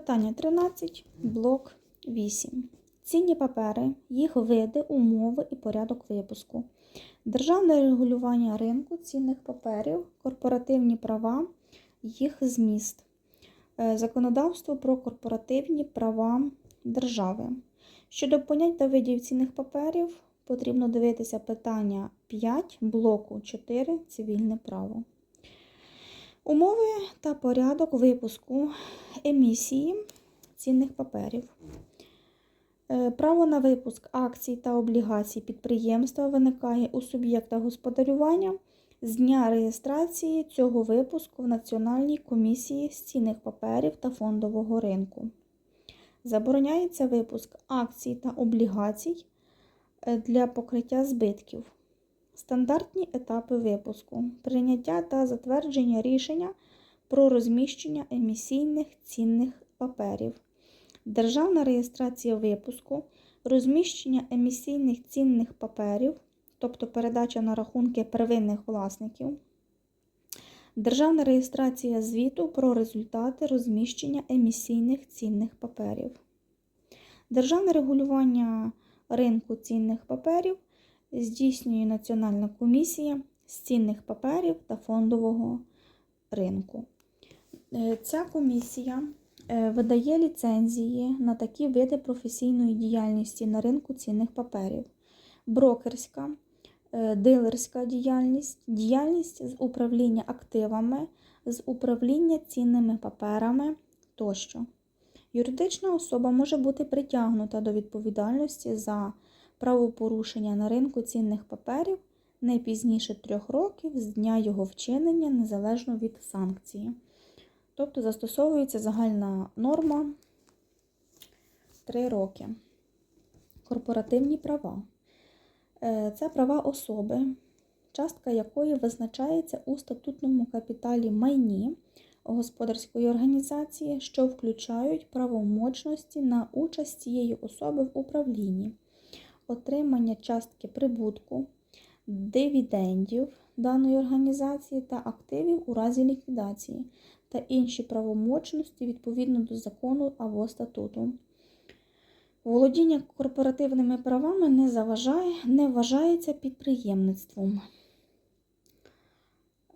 Питання 13, блок 8. Цінні папери, їх види, умови і порядок випуску. Державне регулювання ринку цінних паперів, корпоративні права, їх зміст. Е, Законодавство про корпоративні права держави. Щодо понять та видів цінних паперів, потрібно дивитися питання 5 блоку 4 цивільне право. Умови та порядок випуску емісії цінних паперів. Е, Право на випуск акцій та облігацій підприємства виникає у суб'єкта господарювання з дня реєстрації цього випуску в Національній комісії з цінних паперів та фондового ринку. Забороняється випуск акцій та облігацій е, для покриття збитків. Стандартні етапи випуску, прийняття та затвердження рішення про розміщення емісійних цінних паперів, державна реєстрація випуску, розміщення емісійних цінних паперів, тобто передача на рахунки первинних власників, державна реєстрація звіту про результати розміщення емісійних цінних паперів, державне регулювання ринку цінних паперів здійснює Національна комісія з цінних паперів та фондового ринку. Е, Ця комісія е, видає ліцензії на такі види професійної діяльності на ринку цінних паперів: брокерська, е, дилерська діяльність, діяльність з управління активами, з управління цінними паперами тощо. Юридична особа може бути притягнута до відповідальності за правопорушення на ринку цінних паперів не пізніше трьох років з дня його вчинення незалежно від санкції. Тобто застосовується загальна норма 3 роки. Корпоративні права. Е, Це права особи, частка якої визначається у статутному капіталі майні господарської організації, що включають правомочності на участь цієї особи в управлінні отримання частки прибутку, дивідендів даної організації та активів у разі ліквідації та інші правомочності відповідно до закону або статуту. Володіння корпоративними правами не заважає, не вважається підприємництвом.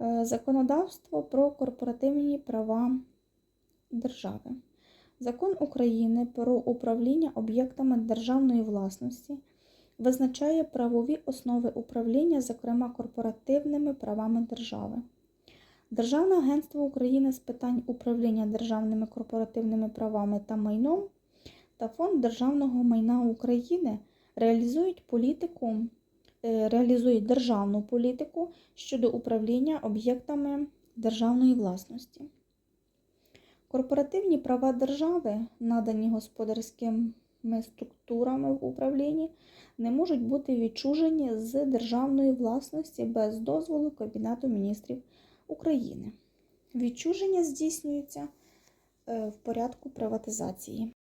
Е, Законодавство про корпоративні права держави. Закон України про управління об'єктами державної власності визначає правові основи управління, зокрема корпоративними правами держави. Державне агентство України з питань управління державними корпоративними правами та майном та Фонд державного майна України реалізують політику, е, реалізують державну політику щодо управління об'єктами державної власності. Корпоративні права держави, надані господарськими структурами в управлінні, не можуть бути відчужені з державної власності без дозволу Кабінету міністрів України. Відчуження здійснюється е, в порядку приватизації.